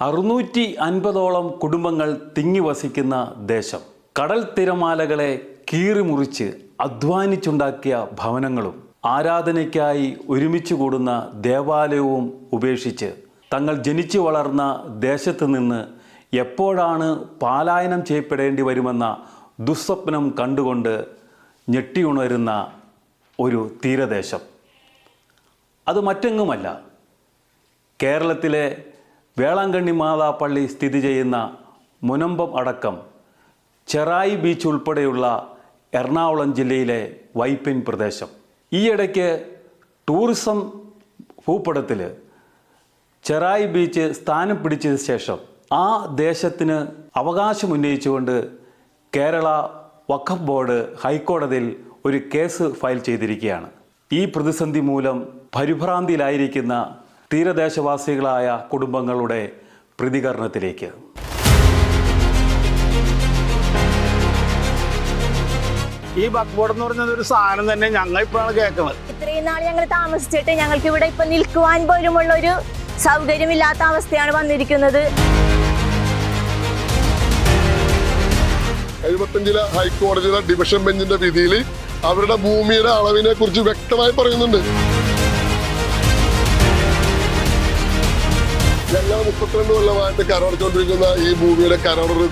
അറുന്നൂറ്റി അൻപതോളം കുടുംബങ്ങൾ തിങ്ങി വസിക്കുന്ന ദേശം. കടൽ തിരമാലകളെ കീറിമുറിച്ച് അധ്വാനിച്ചുണ്ടാക്കിയ ഭവനങ്ങളും ആരാധനയ്ക്കായി ഒരുമിച്ച് കൂടുന്ന ദേവാലയവും ഉപേക്ഷിച്ച് തങ്ങൾ ജനിച്ചു വളർന്ന ദേശത്ത് നിന്ന് എപ്പോഴാണ് പാലായനം ചെയ്യപ്പെടേണ്ടി വരുമെന്ന ദുസ്വപ്നം കണ്ടുകൊണ്ട് ഞെട്ടിയുണരുന്ന ഒരു തീരദേശം. അത് മറ്റെങ്ങുമല്ല. കേരളത്തിലെ വേളാങ്കണ്ണി മാതാപ്പള്ളി സ്ഥിതി ചെയ്യുന്ന മുനമ്പം അടക്കം ചെറായി ബീച്ച് ഉൾപ്പെടെയുള്ള എറണാകുളം ജില്ലയിലെ വൈപ്പിൻ പ്രദേശം. ഈയിടയ്ക്ക് ടൂറിസം ഭൂപടത്തിൽ ചെറായി ബീച്ച് സ്ഥാനം പിടിച്ചതിന് ശേഷം ആ ദേശത്തിന് അവകാശമുന്നയിച്ചുകൊണ്ട് കേരള വഖഫ് ബോർഡ് ഹൈക്കോടതിയിൽ ഒരു കേസ് ഫയൽ ചെയ്തിരിക്കുകയാണ്. ഈ പ്രതിസന്ധി മൂലം പരിഭ്രാന്തിയിലായിരിക്കുന്ന തീരദേശവാസികളായ കുടുംബങ്ങളുടെ പ്രതികരണത്തിലേക്ക്. ഈ ബക്ക്ബോർഡ് എന്ന് പറഞ്ഞത് ഒരു സാധനം തന്നെ ഞങ്ങൾ ഇപ്പോഴാണ് കേൾക്കുന്നത്. ഇത്രയും നാൾ ഞങ്ങൾ താമസിച്ചിട്ട് ഞങ്ങൾക്ക് ഇവിടെ ഇപ്പൊ നിൽക്കുവാൻ പോലുമുള്ള ഒരു സൗകര്യമില്ലാത്ത അവസ്ഥയാണ് വന്നിരിക്കുന്നത്. എഴുപത്തഞ്ചിലെ ഹൈക്കോടതിയുടെ ഡിവിഷൻ ബെഞ്ചിന്റെ വിധിയിൽ അവരുടെ ഭൂമിയുടെ അളവിനെ കുറിച്ച് വ്യക്തമായി പറയുന്നുണ്ട്. ഞങ്ങൾ മുപ്പത്തിരണ്ട് കൊല്ലമായിട്ട് കരമടച്ചുകൊണ്ടിരിക്കുന്ന ഈ ഭൂമിയുടെ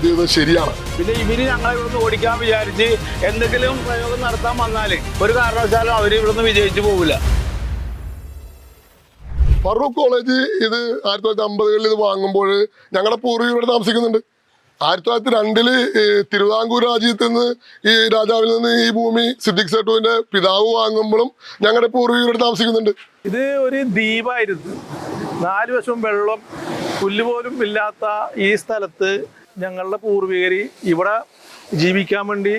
ചെയ്തത് ശരിയാണ്. പിന്നെ ഇവർ ഞങ്ങളെ ഇവിടുന്ന് ഓടിക്കാൻ വിചാരിച്ച് എന്തെങ്കിലും പ്രയോഗം നടത്താൻ വന്നാൽ ഒരു കാരണവശാലും അവർ ഇവിടുന്ന് വിജയിച്ചു പോകില്ല ഫറൂഖ് കോളേജ് ഇത് ആയിരത്തി തൊള്ളായിരത്തി അമ്പതുകളിൽ ഇത് വാങ്ങുമ്പോൾ ഞങ്ങളുടെ പൂർവികർ ഇവിടെ താമസിക്കുന്നുണ്ട്. ആയിരത്തി തൊള്ളായിരത്തി രണ്ടിൽ തിരുവിതാംകൂർ രാജ്യത്ത് നിന്ന് ഈ രാജാവിൽ നിന്ന് ഈ ഭൂമി സിദ്ദിഖ് സേട്ടുവിന്റെ പിതാവ് വാങ്ങുമ്പോഴും ഞങ്ങളുടെ പൂർവികർ ഇവിടെ താമസിക്കുന്നുണ്ട്. ഇത് ഒരു ദ്വീപായിരുന്നു. നാല് വശവും വെള്ളം പുല്ല് പോലും ഇല്ലാത്ത ഈ സ്ഥലത്ത് ഞങ്ങളുടെ പൂർവികർ ഇവിടെ ജീവിക്കാൻ വേണ്ടി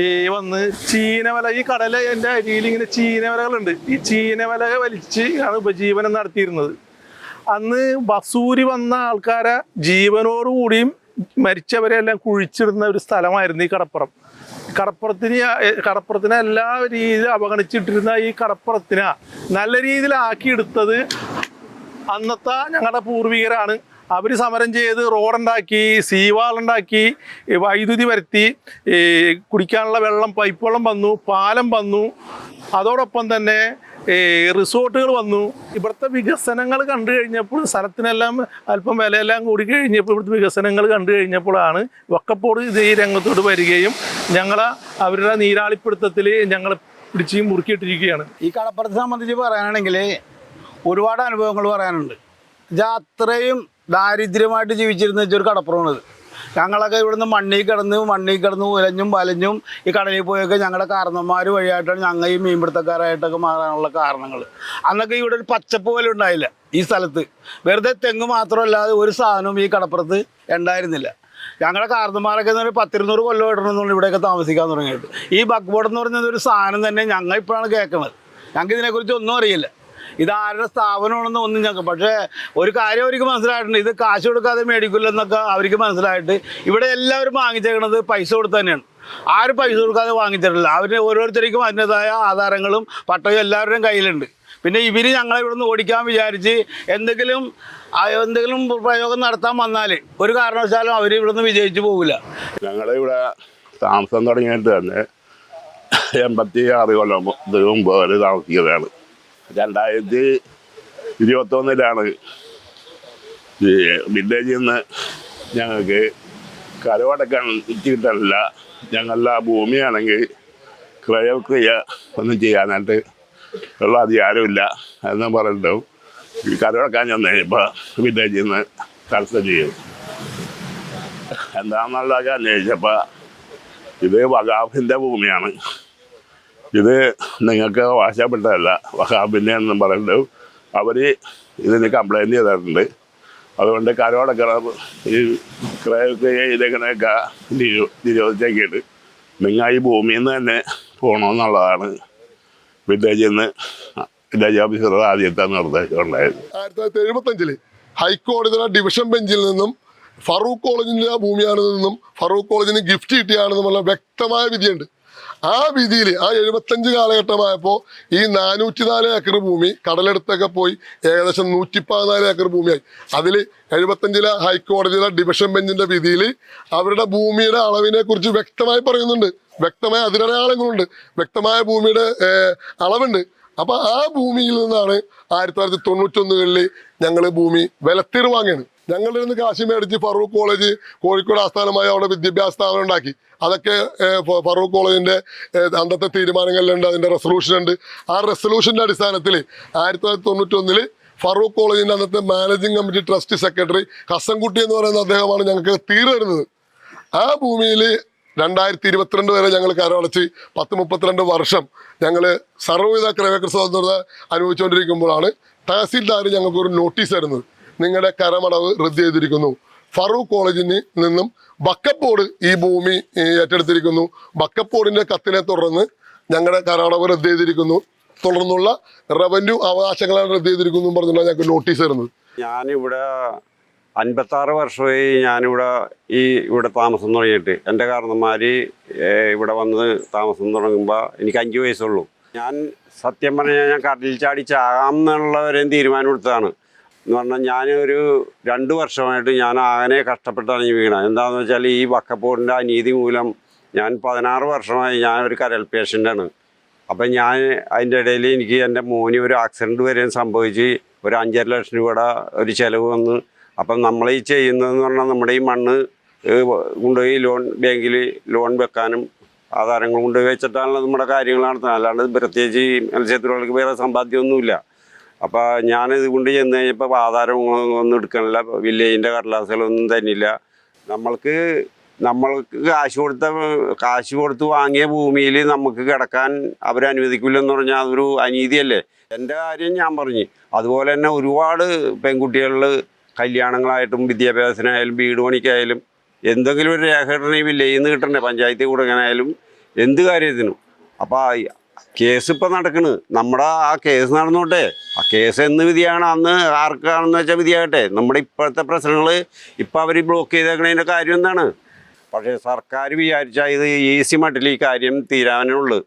ഈ വന്ന് ചീനവല ഈ കടല എന്റെ അരിയിൽ ഇങ്ങനെ ചീനവലകളുണ്ട്. ഈ ചീനവല വലിച്ച് ആണ് ഉപജീവനം നടത്തിയിരുന്നത്. അന്ന് ബസൂരി വന്ന ആൾക്കാരെ ജീവനോടുകൂടിയും മരിച്ചവരെല്ലാം കുഴിച്ചിടുന്ന ഒരു സ്ഥലമായിരുന്നു ഈ കടപ്പുറം. കടപ്പുറത്തിന് കടപ്പുറത്തിനെ എല്ലാ രീതിയിലും അവഗണിച്ചിട്ടിരുന്ന ഈ കടപ്പുറത്തിനെ നല്ല രീതിയിലാക്കിയെടുത്തത് അന്നത്തെ ഞങ്ങളുടെ പൂർവികരാണ്. അവർ സമരം ചെയ്ത് റോഡുണ്ടാക്കി സീവാൾ ഉണ്ടാക്കി വൈദ്യുതി വരുത്തി കുടിക്കാനുള്ള വെള്ളം പൈപ്പ് വെള്ളം വന്നു പാലം വന്നു. അതോടൊപ്പം തന്നെ റിസോർട്ടുകൾ വന്നു. ഇവിടുത്തെ വികസനങ്ങൾ കണ്ടു കഴിഞ്ഞപ്പോൾ സ്ഥലത്തിനെല്ലാം അല്പം വിലയെല്ലാം കൂടി കഴിഞ്ഞപ്പോൾ ഇവിടുത്തെ വികസനങ്ങൾ കണ്ടു കഴിഞ്ഞപ്പോഴാണ് വക്കപ്പോട് ഇത് ഈ രംഗത്തോട് വരികയും ഞങ്ങളെ അവരുടെ നീരാളിപ്പിടുത്തത്തിൽ ഞങ്ങൾ പിടിച്ച് മുറുക്കിയിട്ടിരിക്കുകയാണ്. ഈ കടപ്പുറത്തെ സംബന്ധിച്ച് പറയാനാണെങ്കിൽ ഒരുപാട് അനുഭവങ്ങൾ പറയാനുണ്ട്. ഇത് അത്രയും ദാരിദ്ര്യമായിട്ട് ജീവിച്ചിരുന്ന ഒരു കടപ്പുറമാണിത്. ഞങ്ങളൊക്കെ ഇവിടുന്ന് മണ്ണിൽ കിടന്ന് മണ്ണിൽ കിടന്ന് ഉലഞ്ഞും വലഞ്ഞും ഈ കടലിൽ പോയൊക്കെ ഞങ്ങളുടെ കാരണന്മാർ വഴിയായിട്ടാണ് ഞങ്ങൾ ഈ മീൻപിടുത്തക്കാരായിട്ടൊക്കെ മാറാനുള്ള കാരണങ്ങൾ. അന്നൊക്കെ ഇവിടെ ഒരു പച്ചപ്പ് പോലും ഉണ്ടായില്ല ഈ സ്ഥലത്ത്. വെറുതെ തെങ്ങ് മാത്രമല്ലാതെ ഒരു സാധനവും ഈ കടപ്പുറത്ത് ഉണ്ടായിരുന്നില്ല. ഞങ്ങളുടെ കാരണന്മാരൊക്കെ എന്ന് പറഞ്ഞാൽ പത്തിരുന്നൂറ് കൊല്ലം ഇടണമെന്നുള്ള ഇവിടെയൊക്കെ താമസിക്കാൻ തുടങ്ങിയിട്ട്. ഈ ബക്ബോർഡ് എന്ന് പറഞ്ഞ ഒരു സാധനം തന്നെ ഞങ്ങൾ ഇപ്പോഴാണ് കേൾക്കുന്നത്. ഞങ്ങൾക്ക് ഇതിനെക്കുറിച്ച് ഒന്നും അറിയില്ല. ഇത് ആരുടെ സ്ഥാപനമാണെന്ന് ഒന്നും ഞങ്ങൾക്ക് പക്ഷേ ഒരു കാര്യം അവർക്ക് മനസ്സിലായിട്ടുണ്ട്. ഇത് കാശ് കൊടുക്കാതെ മേടിക്കില്ലെന്നൊക്കെ അവർക്ക് മനസ്സിലായിട്ട് ഇവിടെ എല്ലാവരും വാങ്ങിച്ചേക്കണത് പൈസ കൊടുത്ത് തന്നെയാണ്. ആരും പൈസ കൊടുക്കാതെ വാങ്ങിച്ചിട്ടില്ല. അവർ ഓരോരുത്തർക്കും അതിന്റെതായ ആധാരങ്ങളും പട്ടയും എല്ലാവരുടെയും കയ്യിലുണ്ട്. പിന്നെ ഇവർ ഞങ്ങളെ ഇവിടെ നിന്ന് ഓടിക്കാൻ വിചാരിച്ച് എന്തെങ്കിലും എന്തെങ്കിലും പ്രയോഗം നടത്താൻ വന്നാൽ ഒരു കാരണവശാലും അവർ ഇവിടെ നിന്ന് വിജയിച്ചു പോകില്ല ഞങ്ങളിവിടെ താമസം തുടങ്ങിയിട്ട് തന്നെ എൺപത്തി ആറ് കൊല്ലം മുമ്പ് വരെ താമസിക്കുന്നതാണ്. രണ്ടായിരത്തി ഇരുപത്തൊന്നിലാണ് ഈ വില്ലേജിൽ നിന്ന് ഞങ്ങൾക്ക് കരവടക്കാൻ കിട്ടിയിട്ടല്ല ഞങ്ങളുടെ ആ ഭൂമിയാണെങ്കിൽ ക്രയക്രിയ ഒന്നും ചെയ്യാനായിട്ട് ഉള്ള അധികാരമില്ല എന്ന് പറഞ്ഞിട്ടും ഈ കരവടക്കാൻ ചെന്ന് ഇപ്പോൾ വില്ലേജിൽ നിന്ന് തടസ്സം ചെയ്യും. എന്താണെന്നുള്ളതൊക്കെ അന്വേഷിച്ചപ്പോൾ ഇത് വകാഫിന്റെ ഭൂമിയാണ്. ഇത് നിങ്ങൾക്ക് വാശപ്പെട്ടതല്ല വഖാഫിന്റെ എന്നും അവർ ഇതിന് കംപ്ലൈന്റ് ചെയ്തിട്ടുണ്ട്. അതുകൊണ്ട് കരോടക്കണം ഈ ക്രയൊക്കെ ചെയ്തേക്കണൊക്കെ നിരോ നിങ്ങൾ ഈ ഭൂമിയിൽ നിന്ന് തന്നെ പോകണമെന്നുള്ളതാണ് വില്ലേജിൽ നിന്ന് വില്ലേജ് ഓഫീസർ ആദ്യത്തെ നിർദ്ദേശം ഉണ്ടായത് ആയിരത്തി തൊള്ളായിരത്തി എഴുപത്തഞ്ചിൽ ഹൈക്കോടതിയുടെ ഡിവിഷൻ ബെഞ്ചിൽ നിന്നും ഫറൂഖ് കോളേജിന്റെ ഭൂമിയാണെന്നും ഫറൂഖ് കോളേജിന് ഗിഫ്റ്റ് കിട്ടിയാണെന്നുമുള്ള വ്യക്തമായ വിധിയുണ്ട്. ആ വിധിയിൽ ആ എഴുപത്തഞ്ച് കാലഘട്ടമായപ്പോൾ ഈ നാനൂറ്റി നാല് ഏക്കർ ഭൂമി കടലെടുത്തൊക്കെ പോയി ഏകദേശം നൂറ്റി പതിനാല് ഏക്കർ ഭൂമിയായി. അതിൽ എഴുപത്തഞ്ചിലെ ഹൈക്കോടതിയിലെ ഡിവിഷൻ ബെഞ്ചിന്റെ വിധിയിൽ അവരുടെ ഭൂമിയുടെ അളവിനെ കുറിച്ച് വ്യക്തമായി പറയുന്നുണ്ട്. വ്യക്തമായ അതിരടയാളങ്ങളുണ്ട് വ്യക്തമായ ഭൂമിയുടെ അളവുണ്ട്. അപ്പൊ ആ ഭൂമിയിൽ നിന്നാണ് ആയിരത്തി തൊള്ളായിരത്തി തൊണ്ണൂറ്റൊന്നുകളിൽ ഞങ്ങൾ ഭൂമി വാങ്ങിയത് ഞങ്ങളുടെ നിന്ന് കാശ് മേടിച്ച് ഫറൂഖ് കോളേജ് കോഴിക്കോട് ആസ്ഥാനമായി അവിടെ വിദ്യാഭ്യാസ സ്ഥാപനം ഉണ്ടാക്കി. അതൊക്കെ ഫറൂഖ് അന്തത്തെ അന്നത്തെ തീരുമാനങ്ങളിലുണ്ട് അതിന്റെ റെസൊല്യൂഷൻ ഉണ്ട്. ആ റെസൊല്യൂഷന്റെ അടിസ്ഥാനത്തിൽ ആയിരത്തി തൊള്ളായിരത്തി ഫറൂഖ് കോളേജിന്റെ അന്നത്തെ managing committee trust secretary Hasankutty എന്ന് പറയുന്ന അദ്ദേഹമാണ് ഞങ്ങൾക്ക് തീരുന്നത്. ആ ഭൂമിയിൽ രണ്ടായിരത്തി ഇരുപത്തിരണ്ട് വരെ ഞങ്ങൾ കരമടച്ച് പത്ത് മുപ്പത്തിരണ്ട് വർഷം ഞങ്ങൾ സർവവിധ ക്രയവിക്ര അനുഭവിച്ചുകൊണ്ടിരിക്കുമ്പോഴാണ് തഹസീൽദാർ ഞങ്ങൾക്ക് ഒരു നോട്ടീസ് തരുന്നത്. നിങ്ങളുടെ കരമടവ് റദ്ദ് ചെയ്തിരിക്കുന്നു. ഫറൂഖ് കോളേജിന് നിന്നും ബക്കപ്പോട് ഈ ഭൂമി ഏറ്റെടുത്തിരിക്കുന്നു. ബക്കപ്പോടിന്റെ കത്തിനെ തുടർന്ന് ഞങ്ങളുടെ കരമടവ് റദ്ദ് ചെയ്തിരിക്കുന്നു. തുടർന്നുള്ള റവന്യൂ അവകാശങ്ങളാണ് റദ്ദ് ചെയ്തിരിക്കുന്നു പറഞ്ഞിട്ടാണ് ഞങ്ങൾക്ക് നോട്ടീസ് തരുന്നത്. ഞാനിവിടെ അൻപത്താറ് വർഷമായി ഞാനിവിടെ ഈ ഇവിടെ താമസം തുടങ്ങിയിട്ട്. എന്റെ കാരണന്മാർ ഇവിടെ വന്ന് താമസം തുടങ്ങുമ്പോൾ എനിക്ക് അഞ്ച് വയസ്സുള്ളൂ ഞാൻ സത്യം പറഞ്ഞാൽ ഞാൻ കടലിൽ ചാടി ചാകാം എന്നുള്ളവരെയും തീരുമാനം എടുത്തതാണ്. എന്ന് പറഞ്ഞാൽ ഞാനൊരു രണ്ട് വർഷമായിട്ട് ഞാൻ ആകനെ കഷ്ടപ്പെട്ടാണ് ഈ വീണത് എന്താണെന്ന് വെച്ചാൽ ഈ വക്കപ്പോടിന്റെ അനീതി മൂലം ഞാൻ പതിനാറ് വർഷമായി ഞാൻ ഒരു കരൽ പേഷ്യന്റാണ് അപ്പം ഞാൻ അതിന്റെ ഇടയിൽ എനിക്ക് എന്റെ മോന് ഒരു ആക്സിഡന്റ് വരെയും സംഭവിച്ച് ഒരു അഞ്ചര ലക്ഷം രൂപയുടെ ഒരു ചിലവ് വന്ന്. അപ്പം നമ്മൾ ഈ ചെയ്യുന്നതെന്ന് പറഞ്ഞാൽ നമ്മുടെ ഈ മണ്ണ് കൊണ്ടുപോയി ലോൺ ബാങ്കിൽ ലോൺ വെക്കാനും ആധാരങ്ങൾ കൊണ്ടുപോയി വെച്ചിട്ടാണല്ലോ നമ്മുടെ കാര്യങ്ങൾ നടത്തുന്നത്. അല്ലാണ്ട് പ്രത്യേകിച്ച് മത്സ്യത്തൊഴിലാളികൾക്ക് വേറെ സമ്പാദ്യമൊന്നുമില്ല. അപ്പോൾ ഞാനിത് കൊണ്ട് ചെന്ന് കഴിഞ്ഞപ്പോൾ ആധാരം ഒന്നും എടുക്കണില്ല. വില്ലേജിന്റെ കടലാസുകളൊന്നും തന്നില്ല നമ്മൾക്ക് നമ്മൾക്ക് കാശ് കൊടുത്ത കാശ് കൊടുത്ത് വാങ്ങിയ ഭൂമിയിൽ നമുക്ക് കിടക്കാൻ അവരനുവദിക്കില്ലെന്ന് പറഞ്ഞാൽ അതൊരു അനീതിയല്ലേ? എന്റെ കാര്യം ഞാൻ പറഞ്ഞു. അതുപോലെ തന്നെ ഒരുപാട് പെൺകുട്ടികളിൽ കല്യാണങ്ങളായിട്ടും വിദ്യാഭ്യാസത്തിനായാലും വീട് പണിക്കായാലും എന്തെങ്കിലും ഒരു രേഖ കിട്ടണമെങ്കിൽ വില്ലേജിൽ നിന്ന് കിട്ടണ്ടേ? പഞ്ചായത്തിൽ കൊടുക്കാനായാലും എന്ത് കാര്യത്തിനും. അപ്പോൾ കേസ് ഇപ്പം നടക്കണ്. നമ്മുടെ ആ കേസ് നടന്നോട്ടെ. ആ കേസ് എന്ന് വിധിയാണ്? അന്ന് ആർക്കാണെന്ന് വെച്ചാൽ വിധിയാകട്ടെ. നമ്മുടെ ഇപ്പോഴത്തെ പ്രശ്നങ്ങൾ ഇപ്പം അവർ ബ്ലോക്ക് ചെയ്തേക്കണതിന്റെ കാര്യം എന്താണ്? പക്ഷേ സർക്കാർ വിചാരിച്ചാൽ ഇത് ഈസി മട്ടിൽ ഈ കാര്യം തീരാനുള്ളൂ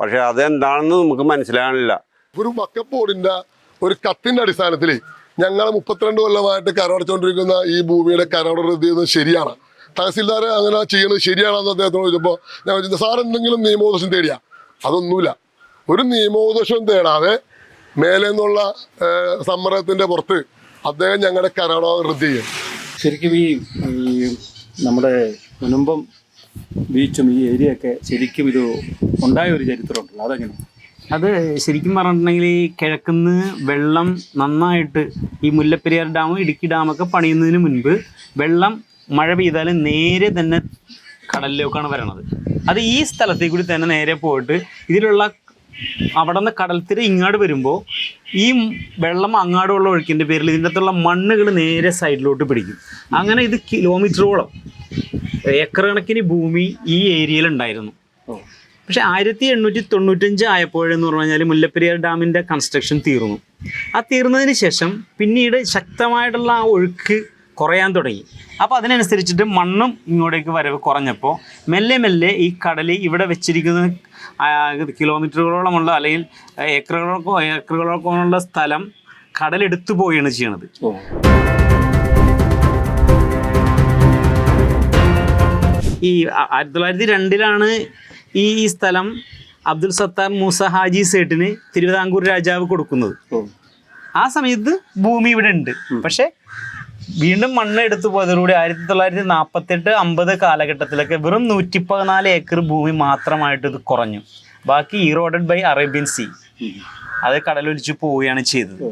പക്ഷേ അതെന്താണെന്ന് നമുക്ക് മനസ്സിലാകണില്ല ഒരു വക്കപ്പോടിന്റെ ഒരു കത്തിന്റെ അടിസ്ഥാനത്തിൽ ഞങ്ങൾ മുപ്പത്തിരണ്ട് കൊല്ലമായിട്ട് കരമടച്ചുകൊണ്ടിരിക്കുന്ന ഈ ഭൂമിയുടെ കരമട റദ്ദ് ചെയ്യുന്നത് ശരിയാണ്. തഹസീൽദാർ അങ്ങനെ ചെയ്യുന്നത് ശരിയാണെന്ന് അദ്ദേഹത്തോട് ചോദിച്ചപ്പോൾ ഞാൻ ചോദിച്ചത് സാർ എന്തെങ്കിലും നിയമോപദേശം തേടിയാ? അതൊന്നുമില്ല. ഒരു നിയമോപദേശവും തേടാതെ മേലെ നിന്നുള്ള സമ്മർദ്ദത്തിന്റെ പുറത്ത് അദ്ദേഹം ഞങ്ങളുടെ കരമട റദ്ദ് ചെയ്യും. ശരിക്കും ഈ ഈ നമ്മുടെ മുനമ്പം ബീച്ചും ഈ ഏരിയ ഒക്കെ ശരിക്കും ഇത് ഉണ്ടായ ഒരു ചരിത്രമുണ്ടല്ലോ. അതെങ്ങനെ? അത് ശരിക്കും പറഞ്ഞിട്ടുണ്ടെങ്കിൽ ഈ കിഴക്കുന്ന് വെള്ളം നന്നായിട്ട് ഈ മുല്ലപ്പെരിയാർ ഡാം ഇടുക്കി ഡാമൊക്കെ പണിയുന്നതിന് മുൻപ് വെള്ളം മഴ പെയ്താൽ നേരെ തന്നെ കടലിലേക്കാണ് വരണത്. അത് ഈ സ്ഥലത്തേക്ക് കൂടി തന്നെ നേരെ പോയിട്ട് ഇതിലുള്ള അവിടെ നിന്ന് കടൽത്തിര ഇങ്ങോട്ട് വരുമ്പോൾ ഈ വെള്ളം അങ്ങാടുള്ള ഒഴുക്കിന്റെ പേരിൽ ഇതിന്റെ അകത്തുള്ള മണ്ണുകൾ നേരെ സൈഡിലോട്ട് പിടിക്കും. അങ്ങനെ ഇത് കിലോമീറ്ററോളം ഏക്കർ കണക്കിന് ഭൂമി ഈ ഏരിയയിൽ ഉണ്ടായിരുന്നു. പക്ഷെ ആയിരത്തി എണ്ണൂറ്റി തൊണ്ണൂറ്റഞ്ച് ആയപ്പോഴെന്ന് പറഞ്ഞു കഴിഞ്ഞാൽ മുല്ലപ്പെരിയാർ ഡാമിന്റെ കൺസ്ട്രക്ഷൻ തീർന്നു. ആ തീർന്നതിന് ശേഷം പിന്നീട് ശക്തമായിട്ടുള്ള ആ ഒഴുക്ക് കുറയാൻ തുടങ്ങി. അപ്പോൾ അതിനനുസരിച്ചിട്ട് മണ്ണും ഇങ്ങോട്ടേക്ക് വരവ് കുറഞ്ഞപ്പോൾ മെല്ലെ മെല്ലെ ഈ കടൽ ഇവിടെ വെച്ചിരിക്കുന്ന കിലോമീറ്ററുകളോളമുള്ള അല്ലെങ്കിൽ ഏക്കറുകളോ ഏക്കറുകളോളമുള്ള സ്ഥലം കടലെടുത്തു പോവുകയാണ് ചെയ്യണത്. ഈ ആയിരത്തി തൊള്ളായിരത്തി രണ്ടിലാണ് ഈ ഈ സ്ഥലം അബ്ദുൽ സത്താർ മൂസ ഹാജി സേട്ടിന് തിരുവിതാംകൂർ രാജാവ് കൊടുക്കുന്നത്. ആ സമയത്ത് ഭൂമി ഇവിടെ ഉണ്ട്. പക്ഷെ വീണ്ടും മണ്ണ് എടുത്തു പോയതോടുകൂടി ആയിരത്തി തൊള്ളായിരത്തി നാൽപ്പത്തെട്ട് അമ്പത് കാലഘട്ടത്തിലൊക്കെ വെറും നൂറ്റി പതിനാല് ഏക്കർ ഭൂമി മാത്രമായിട്ട് ഇത് കുറഞ്ഞു. ബാക്കി ഇറോഡഡ് ബൈ അറേബ്യൻ സീ അത് കടലൊലിച്ച് പോവുകയാണ് ചെയ്തത്.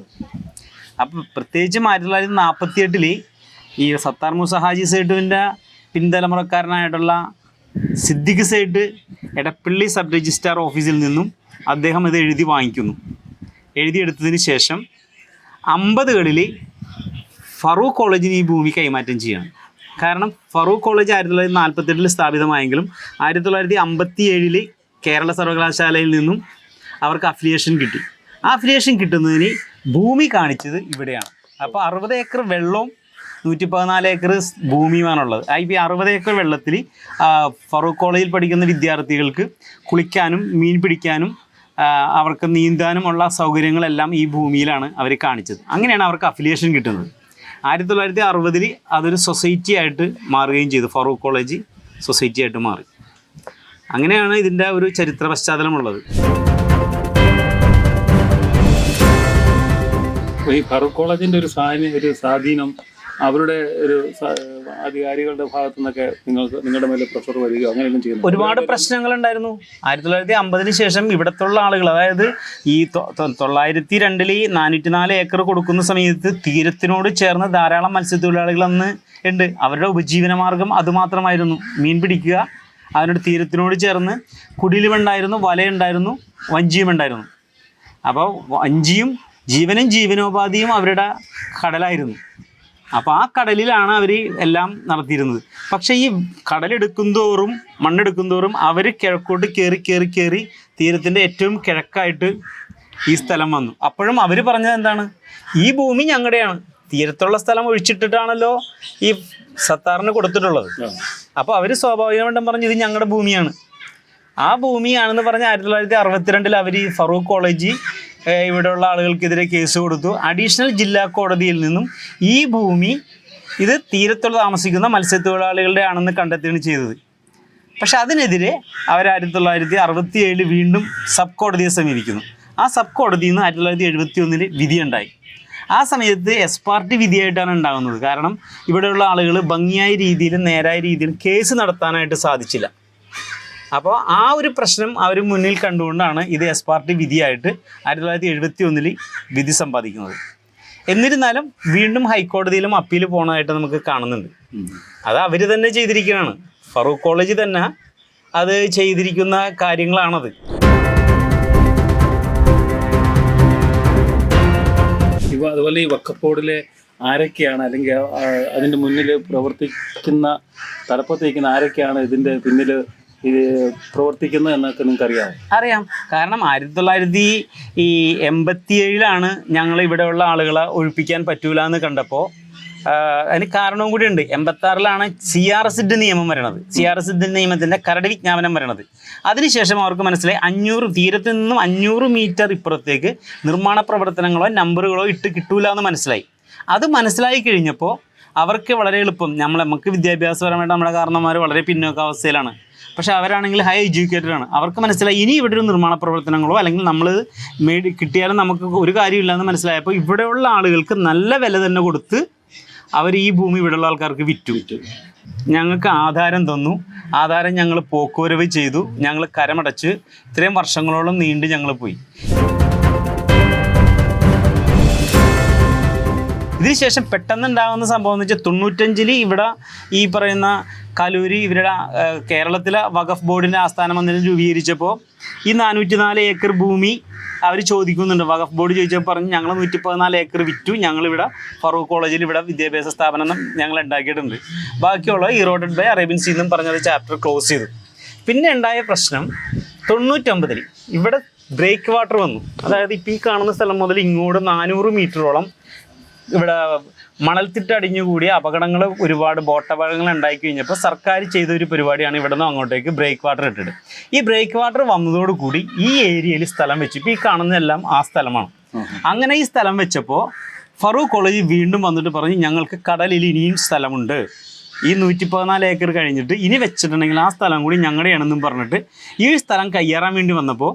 അപ്പം പ്രത്യേകിച്ചും ആയിരത്തി തൊള്ളായിരത്തി നാൽപ്പത്തി എട്ടിൽ ഈ സത്താർ മുസഹാജി സേട്ടുവിന്റെ പിൻതലമുറക്കാരനായിട്ടുള്ള സിദ്ദിഖ് സേട്ട് എടപ്പള്ളി സബ് രജിസ്ട്രാർ ഓഫീസിൽ നിന്നും അദ്ദേഹം ഇത് എഴുതി വാങ്ങിക്കുന്നു. എഴുതിയെടുത്തതിന് ശേഷം അമ്പതുകളിൽ ഫറൂഖ് കോളേജിന് ഈ ഭൂമി കൈമാറ്റം ചെയ്യണം. കാരണം ഫറൂഖ് കോളേജ് ആയിരത്തി തൊള്ളായിരത്തി നാൽപ്പത്തെട്ടിൽ സ്ഥാപിതമായെങ്കിലും ആയിരത്തി തൊള്ളായിരത്തി അമ്പത്തി ഏഴിൽ കേരള സർവകലാശാലയിൽ നിന്നും അവർക്ക് അഫിലിയേഷൻ കിട്ടി. ആ അഫിലിയേഷൻ കിട്ടുന്നതിന് ഭൂമി കാണിച്ചത് ഇവിടെയാണ്. അപ്പോൾ അറുപത് ഏക്കർ വെള്ളവും നൂറ്റി പതിനാല് ഏക്കർ ഭൂമിയുമാണുള്ളത്. ഈ അറുപത് ഏക്കർ വെള്ളത്തിൽ ഫറൂഖ് കോളേജിൽ പഠിക്കുന്ന വിദ്യാർത്ഥികൾക്ക് കുളിക്കാനും മീൻ പിടിക്കാനും അവർക്ക് നീന്താനുമുള്ള സൗകര്യങ്ങളെല്ലാം ഈ ഭൂമിയിലാണ് അവർ കാണിച്ചത്. അങ്ങനെയാണ് അവർക്ക് അഫിലിയേഷൻ കിട്ടുന്നത്. ആയിരത്തി തൊള്ളായിരത്തി അറുപതിൽ അതൊരു സൊസൈറ്റി ആയിട്ട് മാറുകയും ചെയ്തു. ഫറൂഖ് കോളേജ് സൊസൈറ്റി ആയിട്ട് മാറി. അങ്ങനെയാണ് ഇതിന്റെ ഒരു ചരിത്ര പശ്ചാത്തലമുള്ളത്. ഈ ഫറൂഖ് കോളേജിന്റെ ഒരു സാധനം ഒരു സ്വാധീനം അവരുടെ ഒരു അധികാരികളുടെ ഭാഗത്തു നിന്നൊക്കെ നിങ്ങൾക്ക് നിങ്ങളുടെ മേലെ പ്രഷർ വരികയോ അങ്ങനെയൊന്നും ചെയ്യുന്നു ഒരുപാട് പ്രശ്നങ്ങൾ ഉണ്ടായിരുന്നു ആയിരത്തി തൊള്ളായിരത്തി അമ്പതിന് ശേഷം ഇവിടത്തുള്ള ആളുകൾ അതായത് ഈ തൊള്ളായിരത്തി രണ്ടിൽ രണ്ടിൽ നാനൂറ്റി നാല് ഏക്കർ കൊടുക്കുന്ന സമയത്ത് തീരത്തിനോട് ചേർന്ന് ധാരാളം മത്സ്യത്തൊഴിലാളികൾ അന്ന് ഉണ്ട്. അവരുടെ ഉപജീവന മാർഗം അതുമാത്രമായിരുന്നു മീൻ പിടിക്കുക അതിനോട് തീരത്തിനോട് ചേർന്ന് കുടിലുമുണ്ടായിരുന്നു വലയുണ്ടായിരുന്നു വഞ്ചിയും ഉണ്ടായിരുന്നു. അപ്പോൾ വഞ്ചിയും ജീവനും ജീവനോപാധിയും അവരുടെ കടലായിരുന്നു. അപ്പോൾ ആ കടലിലാണ് അവർ എല്ലാം നടത്തിയിരുന്നത്. പക്ഷേ ഈ കടലെടുക്കും തോറും മണ്ണെടുക്കും തോറും അവർ കിഴക്കോട്ട് കയറി കയറി കയറി തീരത്തിന്റെ ഏറ്റവും കിഴക്കായിട്ട് ഈ സ്ഥലം വന്നു. അപ്പോഴും അവർ പറഞ്ഞത് എന്താണ്? ഈ ഭൂമി ഞങ്ങളുടെയാണ്. തീരത്തുള്ള സ്ഥലം ഒഴിച്ചിട്ടിട്ടാണല്ലോ ഈ സത്താറിന് കൊടുത്തിട്ടുള്ളത്. അപ്പോൾ അവർ സ്വാഭാവികമായിട്ടും പറഞ്ഞു ഇത് ഞങ്ങളുടെ ഭൂമിയാണ്. ആ ഭൂമിയാണെന്ന് പറഞ്ഞ് ആയിരത്തി തൊള്ളായിരത്തി അറുപത്തിരണ്ടിൽ അവർ ഈ ഫറൂഖ് കോളേജ് ഇവിടെയുള്ള ആളുകൾക്കെതിരെ കേസ് കൊടുത്തു. അഡീഷണൽ ജില്ലാ കോടതിയിൽ നിന്നും ഈ ഭൂമി ഇത് തീരത്തുള്ള താമസിക്കുന്ന മത്സ്യത്തൊഴിലാളികളുടെ ആണെന്ന് കണ്ടെത്തുകയാണ് ചെയ്തത്. പക്ഷെ അതിനെതിരെ അവർ ആയിരത്തി തൊള്ളായിരത്തി അറുപത്തി ഏഴിൽ വീണ്ടും സബ് കോടതിയെ സമീപിക്കുന്നു. ആ സബ് കോടതിയിൽ നിന്ന് ആയിരത്തി തൊള്ളായിരത്തി എഴുപത്തി ഒന്നിൽ വിധിയുണ്ടായി. ആ സമയത്ത് എസ് പാർട്ടി വിധിയായിട്ടാണ് ഉണ്ടാകുന്നത്. കാരണം ഇവിടെയുള്ള ആളുകൾ ഭംഗിയായ രീതിയിൽ നേരായ രീതിയിൽ കേസ് നടത്താനായിട്ട് സാധിച്ചില്ല. അപ്പോൾ ആ ഒരു പ്രശ്നം അവർ മുന്നിൽ കണ്ടുകൊണ്ടാണ് ഇത് എസ് പാർട്ടി വിധിയായിട്ട് ആയിരത്തി തൊള്ളായിരത്തി എഴുപത്തി ഒന്നിൽ വിധി സമ്പാദിക്കുന്നത്. എന്നിരുന്നാലും വീണ്ടും ഹൈക്കോടതിയിലും അപ്പീൽ പോകണമായിട്ട് നമുക്ക് കാണുന്നുണ്ട്. അത് അവർ തന്നെ ചെയ്തിരിക്കുകയാണ് ഫറൂഖ് കോളേജ് തന്നെ അത് ചെയ്തിരിക്കുന്ന കാര്യങ്ങളാണത്. ഇവ അതുപോലെ ഈ വക്കപ്പോടിലെ ആരൊക്കെയാണ് അല്ലെങ്കിൽ അതിന്റെ മുന്നിൽ പ്രവർത്തിക്കുന്ന തലപ്പത്തിരിക്കുന്ന ആരൊക്കെയാണ് ഇതിന്റെ പിന്നിൽ ഇത് പ്രവർത്തിക്കുന്നത് എന്നൊക്കെ നിങ്ങൾക്ക് അറിയാമോ അറിയാം. കാരണം ആയിരത്തി തൊള്ളായിരത്തി ഈ എൺപത്തി ഏഴിലാണ് ഞങ്ങൾ ഇവിടെയുള്ള ആളുകളെ ഒഴിപ്പിക്കാൻ പറ്റൂല എന്ന് കണ്ടപ്പോൾ അതിന് കാരണവും കൂടി ഉണ്ട്. എൺപത്തി ആറിലാണ് സി ആർ എസ് നിയമം വരണത്. സി ആർ എസ് നിയമത്തിന്റെ കരട് വിജ്ഞാപനം വരണത്. അതിനുശേഷം അവർക്ക് മനസ്സിലായി അഞ്ഞൂറ് തീരത്ത് നിന്നും അഞ്ഞൂറ് മീറ്റർ ഇപ്പുറത്തേക്ക് നിർമ്മാണ പ്രവർത്തനങ്ങളോ നമ്പറുകളോ ഇട്ട് കിട്ടൂല എന്ന് മനസ്സിലായി. അത് മനസ്സിലായി കഴിഞ്ഞപ്പോൾ അവർക്ക് വളരെ എളുപ്പം. നമ്മൾ നമുക്ക് വിദ്യാഭ്യാസപരമായിട്ട് നമ്മുടെ കാരണന്മാർ വളരെ പിന്നോക്കാവസ്ഥയിലാണ്. പക്ഷെ അവരാണെങ്കിൽ ഹൈ എഡ്യൂക്കേറ്റഡ് ആണ്. അവർക്ക് മനസ്സിലായി ഇനി ഇവിടെ ഒരു നിർമ്മാണ പ്രവർത്തനങ്ങളോ അല്ലെങ്കിൽ നമ്മൾ മേടി കിട്ടിയാലും നമുക്ക് ഒരു കാര്യമില്ലെന്ന് മനസ്സിലായപ്പോൾ ഇവിടെയുള്ള ആളുകൾക്ക് നല്ല വില തന്നെ കൊടുത്ത് അവർ ഈ ഭൂമി ഇവിടെയുള്ള ആൾക്കാർക്ക് വിറ്റു. ഞങ്ങൾക്ക് ആധാരം തന്നു. ആധാരം ഞങ്ങൾ പോക്കുവരവ് ചെയ്തു. ഞങ്ങൾ കരമടച്ച് ഇത്രയും വർഷങ്ങളോളം നീണ്ട് ഞങ്ങൾ പോയി. ഇതിനുശേഷം പെട്ടെന്ന് ഉണ്ടാകുന്ന സംഭവം എന്ന് വെച്ചാൽ തൊണ്ണൂറ്റഞ്ചിൽ ഇവിടെ ഈ പറയുന്ന കലൂരി ഇവരുടെ കേരളത്തിലെ വഖഫ് ബോർഡിന്റെ ആസ്ഥാന മന്ദിരം രൂപീകരിച്ചപ്പോൾ ഈ നാനൂറ്റി നാല് ഏക്കർ ഭൂമി അവർ ചോദിക്കുന്നുണ്ട്. വഖഫ് ബോർഡ് ചോദിച്ചപ്പോൾ പറഞ്ഞു ഞങ്ങൾ നൂറ്റി പതിനാല് ഏക്കർ വിറ്റു. ഞങ്ങളിവിടെ ഫറൂഖ് കോളേജിൽ ഇവിടെ വിദ്യാഭ്യാസ സ്ഥാപനം ഞങ്ങൾ ഉണ്ടാക്കിയിട്ടുണ്ട്. ബാക്കിയുള്ള ഈറോഡഡ് ബൈ അറേബ്യൻ സീ എന്നും പറഞ്ഞത് ചാപ്റ്റർ ക്ലോസ് ചെയ്തു. പിന്നെ ഉണ്ടായ പ്രശ്നം തൊണ്ണൂറ്റൊമ്പതിൽ ഇവിടെ ബ്രേക്ക് വാട്ടർ വന്നു. അതായത് ഇപ്പോൾ ഈ കാണുന്ന സ്ഥലം മുതൽ ഇങ്ങോട്ട് നാനൂറ് മീറ്ററോളം ഇവിടെ മണൽത്തിട്ട് അടിഞ്ഞുകൂടിയ അപകടങ്ങൾ ഒരുപാട് ബോട്ടപകടങ്ങൾ ഉണ്ടായി കഴിഞ്ഞപ്പോൾ സർക്കാർ ചെയ്ത ഒരു പരിപാടിയാണ് ഇവിടെ നിന്ന് അങ്ങോട്ടേക്ക് ബ്രേക്ക് വാട്ടർ ഇട്ടിട്ട്. ഈ ബ്രേക്ക് വാട്ടർ വന്നതോടുകൂടി ഈ ഏരിയയിൽ സ്ഥലം വെച്ചു ഇപ്പോൾ ഈ കാണുന്നതെല്ലാം ആ സ്ഥലമാണ്. അങ്ങനെ ഈ സ്ഥലം വെച്ചപ്പോൾ ഫറൂഖ് കോളേജ് വീണ്ടും വന്നിട്ട് പറഞ്ഞു ഞങ്ങൾക്ക് കടലിൽ ഇനിയും സ്ഥലമുണ്ട്. ഈ നൂറ്റി പതിനാല് ഏക്കർ കഴിഞ്ഞിട്ട് ഇനി വെച്ചിട്ടുണ്ടെങ്കിൽ ആ സ്ഥലം കൂടി ഞങ്ങളുടെയാണെന്നും പറഞ്ഞിട്ട് ഈ സ്ഥലം കയ്യേറാൻ വേണ്ടി വന്നപ്പോൾ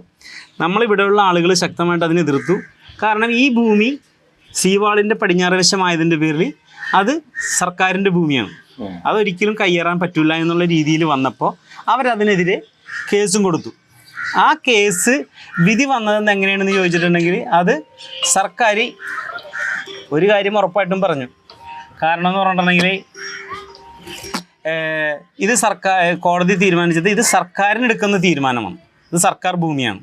നമ്മളിവിടെയുള്ള ആളുകൾ ശക്തമായിട്ട് അതിനെ എതിർത്തു. കാരണം ഈ ഭൂമി സീവാളിന്റെ പടിഞ്ഞാറ് വശമായതിന്റെ പേരിൽ അത് സർക്കാരിന്റെ ഭൂമിയാണ്. അതൊരിക്കലും കയ്യേറാൻ പറ്റില്ല എന്നുള്ള രീതിയിൽ വന്നപ്പോൾ അവരതിനെതിരെ കേസും കൊടുത്തു. ആ കേസ് വിധി വന്നതെന്ന് എങ്ങനെയാണെന്ന് ചോദിച്ചിട്ടുണ്ടെങ്കിൽ അത് സർക്കാർ ഒരു കാര്യം ഉറപ്പായിട്ടും പറഞ്ഞു. കാരണം എന്ന് പറഞ്ഞിട്ടുണ്ടെങ്കിൽ ഇത് സർക്കാർ കോടതി തീരുമാനിച്ചത് ഇത് സർക്കാരിന് എടുക്കുന്ന തീരുമാനമാണ്. ഇത് സർക്കാർ ഭൂമിയാണ്.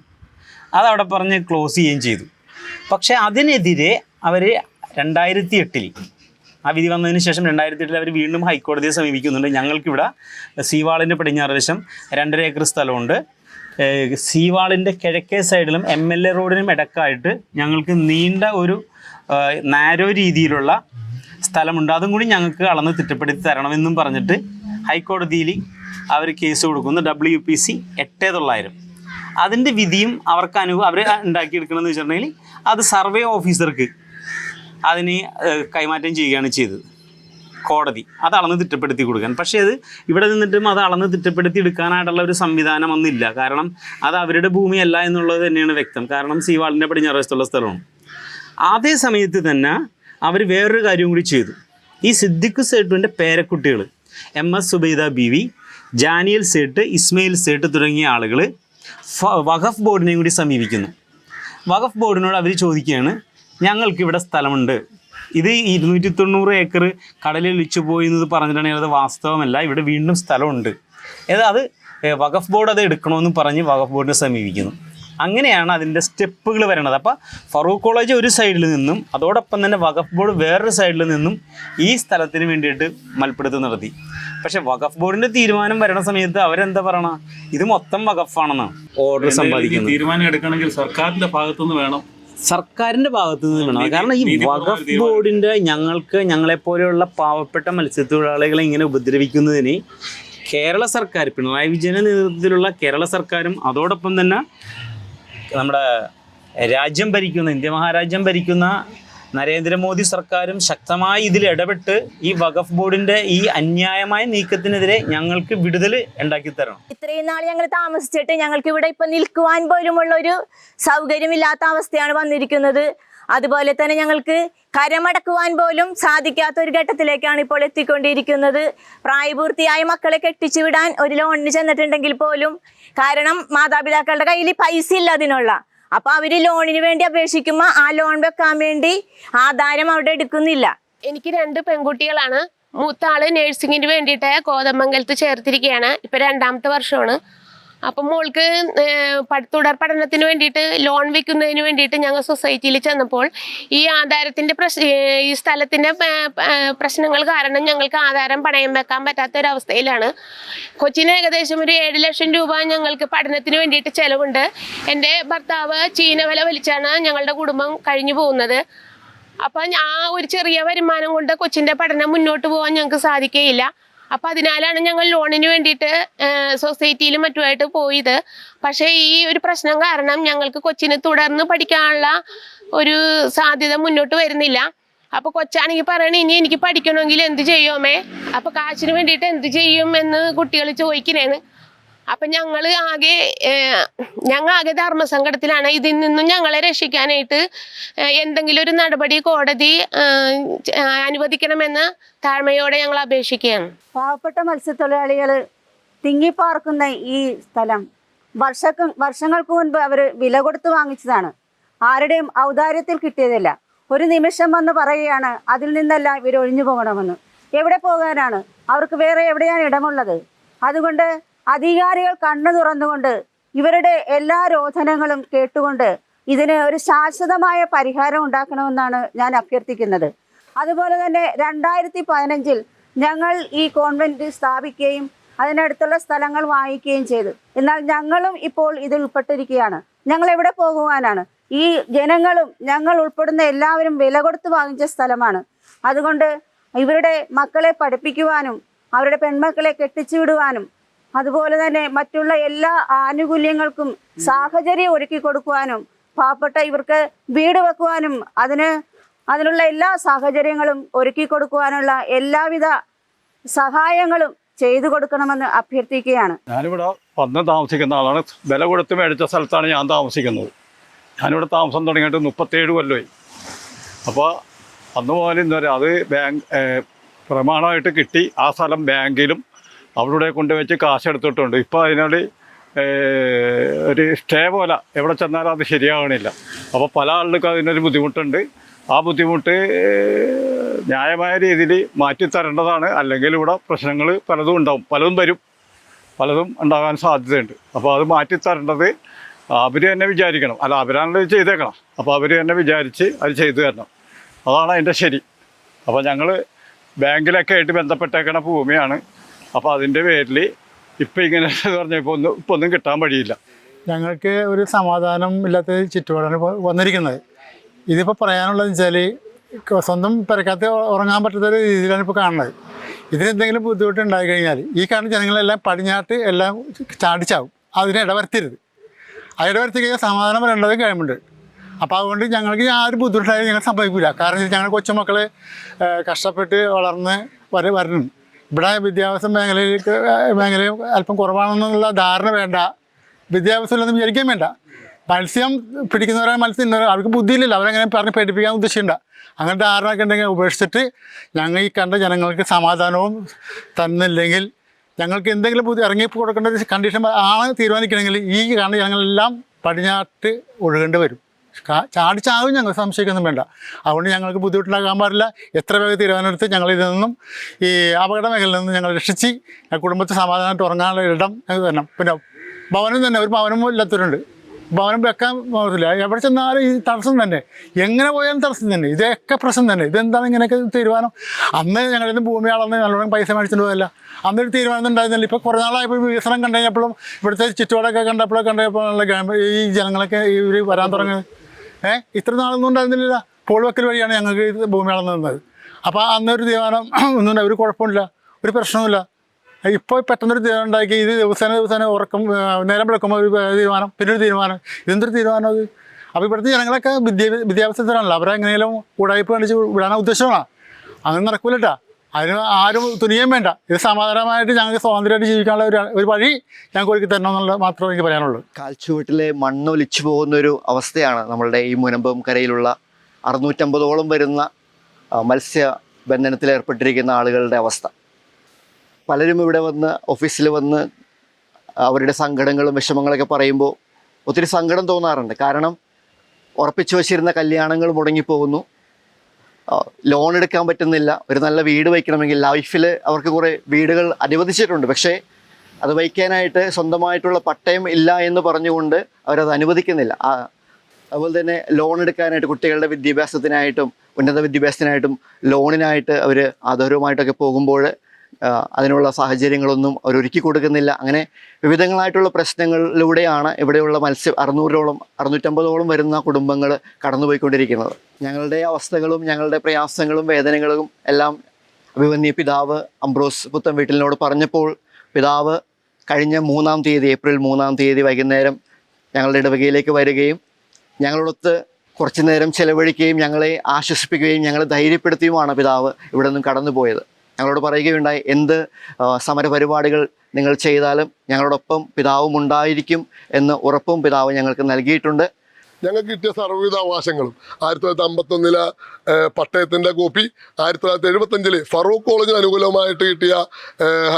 അതവിടെ പറഞ്ഞ് ക്ലോസ് ചെയ്യുകയും ചെയ്തു. പക്ഷേ അതിനെതിരെ അവർ രണ്ടായിരത്തി എട്ടിൽ ആ വിധി വന്നതിന് ശേഷം രണ്ടായിരത്തി എട്ടിൽ അവർ വീണ്ടും ഹൈക്കോടതിയെ സമീപിക്കുന്നുണ്ട്. ഞങ്ങൾക്കിവിടെ സീവാളിന്റെ പടിഞ്ഞാറ് വശം രണ്ടര ഏക്കർ സ്ഥലമുണ്ട്. സീവാളിന്റെ കിഴക്കേ സൈഡിലും എം എൽ എ റോഡിനും ഇടക്കായിട്ട് ഞങ്ങൾക്ക് നീണ്ട ഒരു നാരോ രീതിയിലുള്ള സ്ഥലമുണ്ട്. അതും കൂടി ഞങ്ങൾക്ക് അളന്ന് തിട്ടപ്പെടുത്തി തരണമെന്നും പറഞ്ഞിട്ട് ഹൈക്കോടതിയിൽ അവർ കേസ് കൊടുക്കുന്നു. ഡബ്ല്യു പി സി എട്ട് തൊള്ളായിരം. അതിന്റെ വിധിയും അവർക്ക് അനുഭവം അവർ ഉണ്ടാക്കിയെടുക്കണമെന്ന് വെച്ചിട്ടുണ്ടെങ്കിൽ അത് സർവേ ഓഫീസർക്ക് അതിന് കൈമാറ്റം ചെയ്യുകയാണ് ചെയ്തത്. കോടതി. അത് അളന്ന് തിട്ടപ്പെടുത്തി കൊടുക്കാൻ. പക്ഷേ അത് ഇവിടെ നിന്നിട്ടും അത് അളന്ന് തിട്ടപ്പെടുത്തി എടുക്കാനായിട്ടുള്ള ഒരു സംവിധാനം ഒന്നില്ല കാരണം അത് അവരുടെ ഭൂമിയല്ല എന്നുള്ളത് തന്നെയാണ് വ്യക്തം. കാരണം സീവാളിന്റെ പടിഞ്ഞാറ് വശത്തുള്ള സ്ഥലമാണ്. അതേ സമയത്ത് തന്നെ അവർ വേറൊരു കാര്യം കൂടി ചെയ്തു. ഈ സിദ്ദിഖ് സേട്ടുവിന്റെ പേരക്കുട്ടികൾ M S Subaida B V Janiyal Sait Ismail Sait തുടങ്ങിയ ആളുകൾ വഖഫ് ബോർഡിനെയും കൂടി സമീപിക്കുന്നു. വഖഫ് ബോർഡിനോട് അവർ ചോദിക്കുകയാണ് ഞങ്ങൾക്കിവിടെ സ്ഥലമുണ്ട്. ഇത് ഇരുന്നൂറ്റി തൊണ്ണൂറ് ഏക്കർ കടലിൽ ഒലിച്ചു പോയി എന്നത് പറഞ്ഞിട്ടുണ്ടെങ്കിൽ അത് വാസ്തവമല്ല. ഇവിടെ വീണ്ടും സ്ഥലമുണ്ട്. അത്? വഖഫ് ബോർഡ് അത് എടുക്കണമെന്ന് പറഞ്ഞ് വഖഫ് ബോർഡിനെ സമീപിക്കുന്നു. അങ്ങനെയാണ് അതിന്റെ സ്റ്റെപ്പുകൾ വരണത്. അപ്പോൾ ഫറൂഖ് കോളേജ് ഒരു സൈഡിൽ നിന്നും അതോടൊപ്പം തന്നെ വഖഫ് ബോർഡ് വേറൊരു സൈഡിൽ നിന്നും ഈ സ്ഥലത്തിന് വേണ്ടിയിട്ട് മൽപ്പിടുത്തം നടത്തി. പക്ഷേ വഖഫ് ബോർഡിന്റെ തീരുമാനം വരണ സമയത്ത് അവരെന്താ പറയണ? ഇത് മൊത്തം വഖഫാണെന്നാണ് ഓർഡർ സമ്പാദിക്കുന്നത്. തീരുമാനം എടുക്കണമെങ്കിൽ സർക്കാരിന്റെ ഭാഗത്തുനിന്ന് വേണം സർക്കാരിന്റെ ഭാഗത്ത് നിന്ന് വേണം. കാരണം ഈ വകഫ് വഖഫ് ബോർഡിന്റെ ഞങ്ങൾക്ക് ഞങ്ങളെ പോലെയുള്ള പാവപ്പെട്ട മത്സ്യത്തൊഴിലാളികളെ ഇങ്ങനെ ഉപദ്രവിക്കുന്നതിന് കേരള സർക്കാർ പിണറായി വിജയന്റെ നേതൃത്വത്തിലുള്ള കേരള സർക്കാരും അതോടൊപ്പം തന്നെ നമ്മുടെ രാജ്യം ഭരിക്കുന്ന ഇന്ത്യ മഹാരാജ്യം ഭരിക്കുന്ന നരേന്ദ്രമോദി സർക്കാരും ശക്തമായി ഇതിൽ ഇടപെട്ട് ഈ വഖഫ് ബോർഡിന്റെ ഈ അന്യായമായ നീക്കത്തിനെതിരെ ഞങ്ങൾക്ക് വിടുതൽ ഉണ്ടാക്കി തരണം. ഇത്രയും നാൾ ഞങ്ങൾ താമസിച്ചിട്ട് ഞങ്ങൾക്ക് ഇവിടെ ഇപ്പൊ നിൽക്കുവാൻ പോലുമുള്ള ഒരു സൗകര്യമില്ലാത്ത അവസ്ഥയാണ് വന്നിരിക്കുന്നത്. അതുപോലെ തന്നെ ഞങ്ങൾക്ക് കരമടക്കുവാൻ പോലും സാധിക്കാത്ത ഒരു ഘട്ടത്തിലേക്കാണ് ഇപ്പോൾ എത്തിക്കൊണ്ടിരിക്കുന്നത്. പ്രായപൂർത്തിയായ മക്കളെ കെട്ടിച്ചു വിടാൻ ഒരു ലോണിന് ചെന്നിട്ടുണ്ടെങ്കിൽ പോലും കാരണം മാതാപിതാക്കളുടെ കയ്യിൽ പൈസ ഇല്ല അതിനുള്ള. അപ്പൊ അവർ ലോണിന് വേണ്ടി അപേക്ഷിക്കുമ്പോ ആ ലോൺ വെക്കാൻ വേണ്ടി ആധാരം അവിടെ എടുക്കുന്നില്ല. എനിക്ക് രണ്ട് പെൺകുട്ടികളാണ്. മൂത്ത ആൾ നഴ്സിങ്ങിന് വേണ്ടിയിട്ട് കോതമംഗലത്ത് ചേർത്തിരിക്കുകയാണ് ഇപ്പൊ രണ്ടാമത്തെ വർഷമാണ്. അപ്പം മോൾക്ക് തുടർ പഠനത്തിന് വേണ്ടിയിട്ട് ലോൺ വെക്കുന്നതിന് വേണ്ടിയിട്ട് ഞങ്ങൾ സൊസൈറ്റിയിൽ ചെന്നപ്പോൾ ഈ ആധാരത്തിന്റെ പ്രശ് ഈ പ- പ്രശ്നങ്ങൾ കാരണം ഞങ്ങൾക്ക് ആധാരം പണയം വെക്കാൻ പറ്റാത്ത ഒരു അവസ്ഥയിലാണ് കൊച്ചിന് ഏകദേശം ഒരു ഏഴ് ലക്ഷം രൂപ ഞങ്ങൾക്ക് പഠനത്തിന് വേണ്ടിയിട്ട് ചിലവുണ്ട്. എന്റെ ഭർത്താവ് ചീനവല വലിച്ചാണ് ഞങ്ങളുടെ കുടുംബം കഴിഞ്ഞു പോകുന്നത്. അപ്പം ആ ഒരു ചെറിയ വരുമാനം കൊണ്ട് കൊച്ചിന്റെ പഠനം മുന്നോട്ട് പോകാൻ ഞങ്ങൾക്ക് സാധിക്കുകയില്ല. അപ്പൊ അതിനാലാണ് ഞങ്ങൾ ലോണിന് വേണ്ടിയിട്ട് സൊസൈറ്റിയിലും മറ്റുമായിട്ട് പോയത്. പക്ഷേ ഈ ഒരു പ്രശ്നം കാരണം ഞങ്ങൾക്ക് കൊച്ചിന് തുടർന്ന് പഠിക്കാനുള്ള ഒരു സാധ്യത മുന്നോട്ട് വരുന്നില്ല. അപ്പൊ കൊച്ചാണെങ്കിൽ പറയണേ ഇനി എനിക്ക് പഠിക്കണമെങ്കിൽ എന്ത് ചെയ്യുമേ അപ്പൊ കാശിന് വേണ്ടിയിട്ട് എന്ത് ചെയ്യും? എന്ന് കുട്ടികൾ ചോദിക്കണേന്ന്. അപ്പൊ ഞങ്ങൾ ആകെ ഞങ്ങൾ ആകെ ധർമ്മസങ്കടത്തിലാണ്. ഇതിൽ നിന്നും ഞങ്ങളെ രക്ഷിക്കാനായിട്ട് എന്തെങ്കിലും ഒരു നടപടി കോടതി അനുവദിക്കണമെന്ന് താഴ്മയോടെ ഞങ്ങൾ അപേക്ഷിക്കുകയാണ്. പാവപ്പെട്ട മത്സ്യത്തൊഴിലാളികൾ തിങ്ങിപ്പാർക്കുന്ന ഈ സ്ഥലം വർഷക്ക് വർഷങ്ങൾക്ക് മുൻപ് അവർ വില കൊടുത്ത് വാങ്ങിച്ചതാണ്. ആരുടെയും ഔദാര്യത്തിൽ കിട്ടിയതല്ല. ഒരു നിമിഷം വന്ന് പറയുകയാണ് അതിൽ നിന്നല്ല ഇവർ ഒഴിഞ്ഞു പോകണമെന്ന്. എവിടെ പോകാനാണ്? അവർക്ക് വേറെ എവിടെയാണ് ഇടമുള്ളത്? അതുകൊണ്ട് അധികാരികൾ കണ്ണു തുറന്നുകൊണ്ട് ഇവരുടെ എല്ലാ രോധനങ്ങളും കേട്ടുകൊണ്ട് ഇതിന് ഒരു ശാശ്വതമായ പരിഹാരം ഉണ്ടാക്കണമെന്നാണ് ഞാൻ അഭ്യർത്ഥിക്കുന്നത്. അതുപോലെ തന്നെ രണ്ടായിരത്തി പതിനഞ്ചിൽ ഞങ്ങൾ ഈ കോൺവെന്റ് സ്ഥാപിക്കുകയും അതിനടുത്തുള്ള സ്ഥലങ്ങൾ വാങ്ങിക്കുകയും ചെയ്തു. എന്നാൽ ഞങ്ങളും ഇപ്പോൾ ഇതിൽ ഉൾപ്പെട്ടിരിക്കുകയാണ്. ഞങ്ങൾ എവിടെ പോകുവാനാണ്? ഈ ജനങ്ങളും ഞങ്ങൾ ഉൾപ്പെടുന്ന എല്ലാവരും വില കൊടുത്ത് വാങ്ങിച്ച സ്ഥലമാണ്. അതുകൊണ്ട് ഇവരുടെ മക്കളെ പഠിപ്പിക്കുവാനും അവരുടെ പെൺമക്കളെ കെട്ടിച്ചു വിടുവാനും അതുപോലെ തന്നെ മറ്റുള്ള എല്ലാ ആനുകൂല്യങ്ങൾക്കും സാഹചര്യം ഒരുക്കി കൊടുക്കുവാനും പാവപ്പെട്ട ഇവർക്ക് വീട് വെക്കുവാനും അതിന് അതിനുള്ള എല്ലാ സാഹചര്യങ്ങളും ഒരുക്കി കൊടുക്കുവാനുള്ള എല്ലാവിധ സഹായങ്ങളും ചെയ്തു കൊടുക്കണമെന്ന് അഭ്യർത്ഥിക്കുകയാണ്. ഞാനിവിടെ വന്ന് താമസിക്കുന്ന ആളാണ്. വില കൊടുത്ത് മേടിച്ച സ്ഥലത്താണ് ഞാൻ താമസിക്കുന്നത്. ഞാനിവിടെ താമസം തുടങ്ങിയിട്ട് മുപ്പത്തേഴ് കൊല്ലമായി അപ്പോൾ അന്ന് മുതൽ ഇന്നുവരെ അത് ബാങ്ക് പ്രമാണമായിട്ട് കിട്ടി. ആ സ്ഥലം ബാങ്കിലും അവിടെ കൊണ്ടുവച്ച് കാശ് എടുത്തിട്ടുണ്ട് ഇപ്പോൾ അതിനോട് ഒരു സ്റ്റേ പോലെ എവിടെ ചെന്നാലും അത് ശരിയാവണില്ല. അപ്പോൾ പല ആളുകൾക്കും അതിനൊരു ബുദ്ധിമുട്ടുണ്ട്. ആ ബുദ്ധിമുട്ട് ന്യായമായ രീതിയിൽ മാറ്റിത്തരേണ്ടതാണ് അല്ലെങ്കിൽ ഇവിടെ പ്രശ്നങ്ങൾ പലതും ഉണ്ടാവും. പലതും വരും. പലതും ഉണ്ടാകാൻ സാധ്യതയുണ്ട്. അപ്പോൾ അത് മാറ്റിത്തരേണ്ടത് അവർ തന്നെ വിചാരിക്കണം. അല്ല അവരാണല്ലോ ചെയ്തേക്കണം. അപ്പോൾ അവർ തന്നെ വിചാരിച്ച് അത് ചെയ്തു തരണം. അതാണ് അതിന്റെ ശരി. അപ്പോൾ ഞങ്ങൾ ബാങ്കിലൊക്കെ ആയിട്ട് ബന്ധപ്പെട്ടേക്കണ ഭൂമിയാണ്. അപ്പോൾ അതിന്റെ പേരിൽ ഇപ്പം ഇങ്ങനെ പറഞ്ഞാൽ ഇപ്പോൾ ഒന്നും ഇപ്പോൾ ഒന്നും കിട്ടാൻ വഴിയില്ല. ഞങ്ങൾക്ക് ഒരു സമാധാനം ഇല്ലാത്ത ചുറ്റുപാടാണ് വന്നിരിക്കുന്നത്. ഇതിപ്പോൾ പറയാനുള്ളതെന്ന് വെച്ചാൽ സ്വന്തം പെരക്കാത്ത ഉറങ്ങാൻ പറ്റാത്ത ഒരു രീതിയിലാണ് ഇപ്പോൾ കാണുന്നത്. ഇതിനെന്തെങ്കിലും ബുദ്ധിമുട്ട് ഉണ്ടായി കഴിഞ്ഞാൽ ഈ കാരണം ജനങ്ങളെല്ലാം പടിഞ്ഞാട്ട് എല്ലാം ചാടിച്ചാവും. അതിനെ ഇടവരുത്തരുത്. ആ ഇടവരുത്തി കഴിഞ്ഞാൽ സമാധാനം വരേണ്ടത് കഴിയുന്നുണ്ട് അപ്പോൾ അതുകൊണ്ട് ഞങ്ങൾക്ക് ആ ഒരു ബുദ്ധിമുട്ടായി ഞങ്ങൾ സംഭവിക്കില്ല കാരണം ഞങ്ങൾ കൊച്ചുമക്കൾ കഷ്ടപ്പെട്ട് വളർന്ന് വര വരണം. ഇവിടെ വിദ്യാഭ്യാസ മേഖലയിലേക്ക് മേഖലയും അല്പം കുറവാണെന്നുള്ള ധാരണ വേണ്ട. വിദ്യാഭ്യാസമില്ലെന്ന് വിചാരിക്കാൻ വേണ്ട. മത്സ്യം പിടിക്കുന്നവരാണ് മത്സ്യം ഇന്നവർ അവർക്ക് ബുദ്ധിയില്ലല്ലോ. അവരങ്ങനെ പറഞ്ഞ് പേടിപ്പിക്കാൻ ഉദ്ദേശിക്കണ്ട. അങ്ങനെ ധാരണയൊക്കെ ഉണ്ടെങ്കിൽ ഉപേക്ഷിച്ചിട്ട് ഞങ്ങൾ ഈ കണ്ട ജനങ്ങൾക്ക് സമാധാനവും തന്നില്ലെങ്കിൽ ഞങ്ങൾക്ക് എന്തെങ്കിലും ബുദ്ധി ഇറങ്ങി കൊടുക്കേണ്ട കണ്ടീഷൻ ആണ് തീരുമാനിക്കണമെങ്കിൽ ഈ കാണുന്ന ജനങ്ങളെല്ലാം പടിഞ്ഞാട്ട് ഒഴുകേണ്ടി വരും. കാ- ചാവും ഞങ്ങൾ സംശയിക്കൊന്നും വേണ്ട. അതുകൊണ്ട് ഞങ്ങൾക്ക് ബുദ്ധിമുട്ടുണ്ടാകാൻ പാടില്ല. എത്ര വേഗം തീരുമാനമെടുത്ത് ഞങ്ങൾ ഇതിൽ നിന്നും ഈ അപകട മേഖലയിൽ നിന്ന് ഞങ്ങൾ രക്ഷിച്ച് കുടുംബത്തെ സമാധാനമായിട്ട് ഉറങ്ങാനുള്ള ഇടം ഞങ്ങൾ തരണം. പിന്നെ ഭവനം തന്നെ ഒരു ഭവനം ഇല്ലാത്തവരുണ്ട്. ഭവനം വെക്കാൻ പോകത്തില്ല. എവിടെ ചെന്നാലും ഈ തടസ്സം തന്നെ. എങ്ങനെ പോയാലും തടസ്സം തന്നെ. ഇതൊക്കെ പ്രശ്നം തന്നെ. ഇതെന്താണ് ഇങ്ങനെയൊക്കെ തീരുമാനം? അന്ന് ഞങ്ങളിന്ന് ഭൂമി അളന്ന് നല്ലോണം പൈസ മേടിച്ചിട്ട് പോയല്ല അന്നൊരു തീരുമാനം ഉണ്ടായിരുന്നില്ല. ഇപ്പോൾ കുറേ നാളായപ്പോൾ വികസനം കണ്ടു കഴിഞ്ഞപ്പോഴും ഇവിടുത്തെ ചുറ്റുപാടൊക്കെ കണ്ടപ്പോഴൊക്കെ കണ്ടപ്പോഴുള്ള ഈ ജനങ്ങളൊക്കെ ഇവർ വരാൻ തുടങ്ങിയത് ഏഹ് ഇത്ര നാളൊന്നും ഉണ്ടായിരുന്നില്ല പോൾ വഴിയാണ് ഞങ്ങൾക്ക് ഇത് ഭൂമി അളന്നു തന്നത് അപ്പോൾ അന്നൊരു തീരുമാനം ഒന്നും ഒരു കുഴപ്പമില്ല. ഒരു പ്രശ്നവുമില്ല. ഇപ്പോൾ പെട്ടെന്നൊരു തീരുമാനം ഉണ്ടാക്കി. ഇത് ദിവസേന ദിവസേന ഉറക്കം നേരം വിളക്കുമ്പോൾ ഒരു തീരുമാനം പിന്നെ ഒരു തീരുമാനം. ഇതെന്തൊരു തീരുമാനം അത്? അപ്പോൾ ഇവിടുത്തെ ജനങ്ങളൊക്കെ വിദ്യാ വിദ്യാഭ്യാസത്തിലാണല്ലോ. അവരെ എങ്ങനെയും ഉടായ്പ കാണിച്ച് വിടാൻ ഉദ്ദേശമാണ് അങ്ങനെ നടക്കൂലട്ടാ. അതിന് ആരും തുനിയും വേണ്ട. ഇത് സമാധാനമായിട്ട് ഞങ്ങൾക്ക് സ്വാതന്ത്ര്യമായിട്ട് ജീവിക്കാനുള്ള ഒരു ഒരു വഴി ഞങ്ങൾക്ക് ഒരുക്കി തരണം എന്നുള്ളത് മാത്രമേ എനിക്ക് പറയാനുള്ളൂ. കാൽച്ചുവട്ടിലെ മണ്ണൊലിച്ചു പോകുന്ന ഒരു അവസ്ഥയാണ് നമ്മളുടെ ഈ മുനമ്പം കരയിലുള്ള അറുന്നൂറ്റമ്പതോളം വരുന്ന മത്സ്യ ബന്ധനത്തിൽ ഏർപ്പെട്ടിരിക്കുന്ന ആളുകളുടെ അവസ്ഥ. പലരും ഇവിടെ വന്ന് ഓഫീസിൽ വന്ന് അവരുടെ സങ്കടങ്ങളും വിഷമങ്ങളൊക്കെ പറയുമ്പോൾ ഒത്തിരി സങ്കടം തോന്നാറുണ്ട്. കാരണം ഉറപ്പിച്ചു വച്ചിരുന്ന കല്യാണങ്ങൾ മുടങ്ങിപ്പോകുന്നു. ലോൺ എടുക്കാൻ പറ്റുന്നില്ല. ഒരു നല്ല വീട് വയ്ക്കണമെങ്കിൽ ലൈഫിൽ അവർക്ക് കുറേ വീടുകൾ അനുവദിച്ചിട്ടുണ്ട്. പക്ഷേ അത് വയ്ക്കാനായിട്ട് സ്വന്തമായിട്ടുള്ള പട്ടയം ഇല്ല എന്ന് പറഞ്ഞുകൊണ്ട് അവരത് അനുവദിക്കുന്നില്ല. അതുപോലെ തന്നെ ലോൺ എടുക്കാനായിട്ട് കുട്ടികളുടെ വിദ്യാഭ്യാസത്തിനായിട്ടും ഉന്നത വിദ്യാഭ്യാസത്തിനായിട്ടും ലോണിനായിട്ട് അവർ ആധാരവുമായിട്ടൊക്കെ പോകുമ്പോൾ അതിനുള്ള സാഹചര്യങ്ങളൊന്നും അവർ ഒരുക്കി കൊടുക്കുന്നില്ല. അങ്ങനെ വിവിധങ്ങളായിട്ടുള്ള പ്രശ്നങ്ങളിലൂടെയാണ് ഇവിടെയുള്ള മത്സ്യ അറുന്നൂറോളം അറുന്നൂറ്റമ്പതോളം വരുന്ന കുടുംബങ്ങൾ കടന്നുപോയിക്കൊണ്ടിരിക്കുന്നത്. ഞങ്ങളുടെ അവസ്ഥകളും ഞങ്ങളുടെ പ്രയാസങ്ങളും വേദനകളും എല്ലാം അഭിമന്യ പിതാവ് അംബ്രോസ് പുത്തൻ വീട്ടിലിനോട് പറഞ്ഞപ്പോൾ പിതാവ് കഴിഞ്ഞ മൂന്നാം തീയതി ഏപ്രിൽ മൂന്നാം തീയതി വൈകുന്നേരം ഞങ്ങളുടെ ഇടവകയിലേക്ക് വരികയും ഞങ്ങളോടൊത്ത് കുറച്ചു നേരം ചെലവഴിക്കുകയും ഞങ്ങളെ ആശ്വസിപ്പിക്കുകയും ഞങ്ങളെ ധൈര്യപ്പെടുത്തിയുമാണ് പിതാവ് ഇവിടെ നിന്നും കടന്നുപോയത്. ഞങ്ങളോട് പറയുകയുണ്ടായി എന്ത് സമരപരിപാടികൾ നിങ്ങൾ ചെയ്താലും ഞങ്ങളോടൊപ്പം പിതാവും ഉണ്ടായിരിക്കും എന്ന് ഉറപ്പും പിതാവ് ഞങ്ങൾക്ക് നൽകിയിട്ടുണ്ട്. ഞങ്ങൾക്ക് കിട്ടിയ സർവവിധ അവകാശങ്ങളും ആയിരത്തി തൊള്ളായിരത്തി അമ്പത്തൊന്നിലെ പട്ടയത്തിന്റെ കോപ്പി ആയിരത്തി തൊള്ളായിരത്തി എഴുപത്തഞ്ചിൽ ഫറൂഖ് കോളേജിന് അനുകൂലമായിട്ട് കിട്ടിയ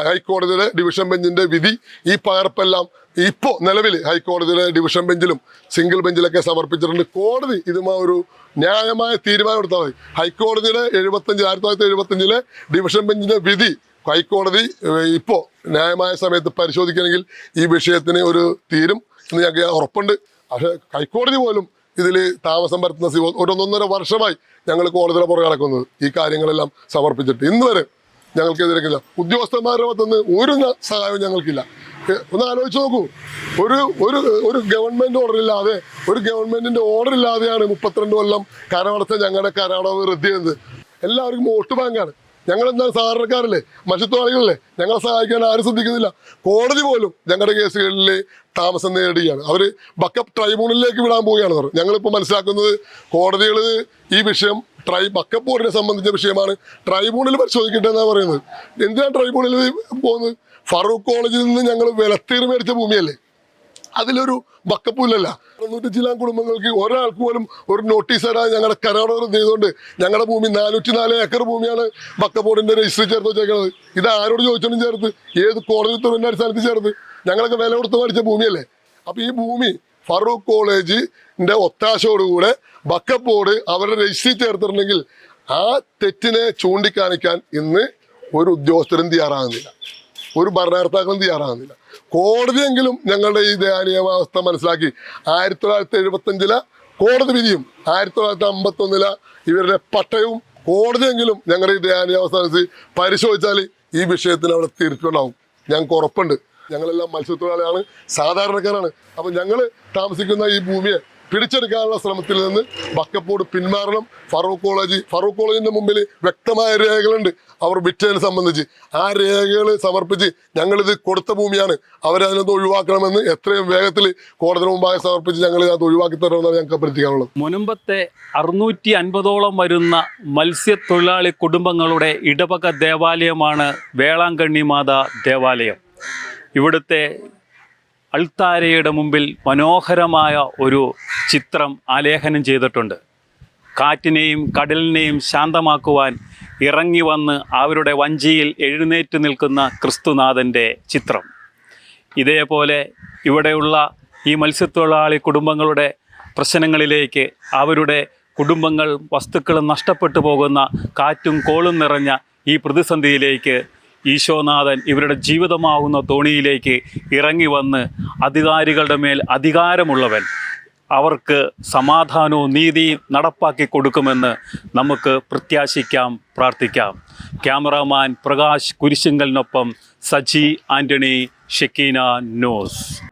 ഹൈക്കോടതിയുടെ ഡിവിഷൻ ബെഞ്ചിന്റെ വിധി ഈ പകർപ്പെല്ലാം ഇപ്പോൾ നിലവിൽ ഹൈക്കോടതിയുടെ ഡിവിഷൻ ബെഞ്ചിലും സിംഗിൾ ബെഞ്ചിലൊക്കെ സമർപ്പിച്ചിട്ടുണ്ട്. കോടതി ഇതുമാ ഒരു ന്യായമായ തീരുമാനം എടുത്താൽ മതി. ഹൈക്കോടതിയുടെ എഴുപത്തഞ്ച് ആയിരത്തി തൊള്ളായിരത്തി എഴുപത്തഞ്ചിലെ ഡിവിഷൻ ബെഞ്ചിന്റെ വിധി ഹൈക്കോടതി ഇപ്പോൾ ന്യായമായ സമയത്ത് പരിശോധിക്കണമെങ്കിൽ ഈ വിഷയത്തിന് ഒരു തീരും എന്ന് ഞങ്ങൾക്ക് ഉറപ്പുണ്ട്. പക്ഷേ ഹൈക്കോടതി പോലും ഇതിൽ താമസം വരുത്തുന്ന സി- ഒരൊന്നൊന്നര വർഷമായി ഞങ്ങൾ കോടതിയുടെ പുറകെ നടക്കുന്നത്. ഈ കാര്യങ്ങളെല്ലാം സമർപ്പിച്ചിട്ട്. ഇന്ന് വരെ ഞങ്ങൾക്ക് എതിരേക്കില്ല ഉദ്യോഗസ്ഥന്മാരുടെ ഭാഗത്തുനിന്ന് ഒരു സഹായവും ഞങ്ങൾക്കില്ല. ഒന്ന് ആലോചിച്ച് നോക്കൂ. ഒരു ഒരു ഒരു ഗവൺമെന്റ് ഓർഡർ ഇല്ലാതെ ഒരു ഗവൺമെന്റിന്റെ ഓർഡർ ഇല്ലാതെയാണ് മുപ്പത്തിരണ്ട് കൊല്ലം കരമടച്ച ഞങ്ങളുടെ കരമടവ് റദ്ദ് ചെയ്യുന്നത്. എല്ലാവർക്കും വോട്ട് ബാങ്കാണ്. ഞങ്ങൾ എന്താണ് സാധാരണക്കാരല്ലേ? മത്സ്യത്തൊഴിലാളികളല്ലേ ഞങ്ങളെ സഹായിക്കാൻ ആരും ശ്രദ്ധിക്കുന്നില്ല. കോടതി പോലും ഞങ്ങളുടെ കേസുകളിൽ താമസം നേടുകയാണ് അവർ ബക്കപ്പ് ട്രൈബ്യൂണലിലേക്ക് വിടാൻ പോവുകയാണ് പറഞ്ഞു ഞങ്ങളിപ്പോൾ മനസ്സിലാക്കുന്നത് കോടതികൾ ഈ വിഷയം ട്രൈ ബക്കപ്പ് ബോർഡിനെ സംബന്ധിച്ച വിഷയമാണ്. ട്രൈബ്യൂണൽ പരിശോധിക്കട്ടെ എന്നാണ് പറയുന്നത്. എന്തിനാണ് ട്രൈബ്യൂണലിൽ പോകുന്നത്? ഫറൂഖ് കോളേജിൽ നിന്ന് ഞങ്ങൾ വിലത്തീർ മേടിച്ച ഭൂമിയല്ലേ? അതിലൊരു ബക്കപ്പൂലല്ല തൊണ്ണൂറ്റി ചില കുടുംബങ്ങൾക്ക് ഒരാൾക്ക് പോലും ഒരു നോട്ടീസ് തരാൻ ഞങ്ങളുടെ കരാർ ചെയ്തുകൊണ്ട് ഞങ്ങളുടെ ഭൂമി നാനൂറ്റി നാല് ഏക്കർ ഭൂമിയാണ് ബക്കപ്പൂടിന്റെ രജിസ്റ്റർ ചേർത്ത് വെച്ചേക്കുന്നത് ഇത് ആരോട് ചോദിച്ചോണ്ടും ചേർത്ത്. ഏത് കോടതി ഉത്തരവിന്റെ അടിസ്ഥാനത്തിൽ ചേർത്ത്. ഞങ്ങളൊക്കെ വില കൊടുത്ത് മേടിച്ച ഭൂമിയല്ലേ? അപ്പൊ ഈ ഭൂമി ഫറൂഖ് കോളേജിന്റെ ഒത്താശയോടുകൂടെ ബക്കപ്പൂട് അവരുടെ രജിസ്റ്റർ ചേർത്തിട്ടുണ്ടെങ്കിൽ ആ തെറ്റിനെ ചൂണ്ടിക്കാണിക്കാൻ ഇന്ന് ഒരു ഉദ്യോഗസ്ഥരും തയ്യാറാകുന്നില്ല. ഒരു ഭരണകർത്താക്കളും തയ്യാറാകുന്നില്ല. കോടതിയെങ്കിലും ഞങ്ങളുടെ ഈ ദയനീയാവസ്ഥ മനസ്സിലാക്കി. ആയിരത്തി തൊള്ളായിരത്തി എഴുപത്തഞ്ചിലെ കോടതി വിധിയും ആയിരത്തി തൊള്ളായിരത്തി അമ്പത്തൊന്നിലെ ഇവരുടെ പട്ടയവും കോടതിയെങ്കിലും ഞങ്ങളുടെ ഈ ദയാനീയാവസ്ഥ മനസ്സിൽ പരിശോധിച്ചാൽ ഈ വിഷയത്തിന് അവിടെ തീർച്ചുണ്ടാവും ഞങ്ങൾക്ക് ഉറപ്പുണ്ട്. ഞങ്ങളെല്ലാം മത്സ്യത്തൊഴിലാളിയാണ് സാധാരണക്കാരാണ്. അപ്പം ഞങ്ങൾ താമസിക്കുന്ന ഈ ഭൂമിയെ പിടിച്ചെടുക്കാനുള്ള ശ്രമത്തിൽ നിന്ന് ബക്കപ്പോട് പിന്മാറണം. ഫറൂഖ് കോളേജ് ഫറൂഖ് കോളേജിന്റെ മുമ്പിൽ വ്യക്തമായ രേഖകളുണ്ട് അവർ വിറ്റതിനെ സംബന്ധിച്ച്. ആ രേഖകൾ സമർപ്പിച്ച് ഞങ്ങളിത് കൊടുത്ത ഭൂമിയാണ്. അവരതിനകത്ത് ഒഴിവാക്കണമെന്ന് എത്രയും വേഗത്തിൽ കോടതിന് മുമ്പാകെ സമർപ്പിച്ച് ഞങ്ങൾ അത് ഒഴിവാക്കി തരണമെന്നാണ് ഞങ്ങൾക്ക് അഭ്യർത്ഥിക്കാനുള്ളത്. മുൻപത്തെ അറുന്നൂറ്റി അൻപതോളം വരുന്ന മത്സ്യത്തൊഴിലാളി കുടുംബങ്ങളുടെ ഇടവക ദേവാലയമാണ് വേളാങ്കണ്ണി ദേവാലയം. ഇവിടുത്തെ അൾത്താരയുടെ മുമ്പിൽ മനോഹരമായ ഒരു ചിത്രം ആലേഖനം ചെയ്തിട്ടുണ്ട്. കാറ്റിനെയും കടലിനെയും ശാന്തമാക്കുവാൻ ഇറങ്ങി വന്ന് അവരുടെ വഞ്ചിയിൽ എഴുന്നേറ്റ് നിൽക്കുന്ന ക്രിസ്തുനാഥന്റെ ചിത്രം. ഇതേപോലെ ഇവിടെയുള്ള ഈ മത്സ്യത്തൊഴിലാളി കുടുംബങ്ങളുടെ പ്രശ്നങ്ങളിലേക്ക് അവരുടെ കുടുംബങ്ങൾ വസ്തുക്കളും നഷ്ടപ്പെട്ടു പോകുന്ന കാറ്റും കോളും നിറഞ്ഞ ഈ പ്രതിസന്ധിയിലേക്ക് ഈശോനാഥൻ ഇവരുടെ ജീവിതമാകുന്ന തോണിയിലേക്ക് ഇറങ്ങി വന്ന് അധികാരികളുടെ മേൽ അധികാരമുള്ളവൻ അവർക്ക് സമാധാനവും നീതിയും നടപ്പാക്കി കൊടുക്കുമെന്ന് നമുക്ക് പ്രത്യാശിക്കാം പ്രാർത്ഥിക്കാം. ക്യാമറാമാൻ പ്രകാശ് കുരിശിങ്കലിനൊപ്പം സജി ആന്റണി ഷെക്കീന നോസ്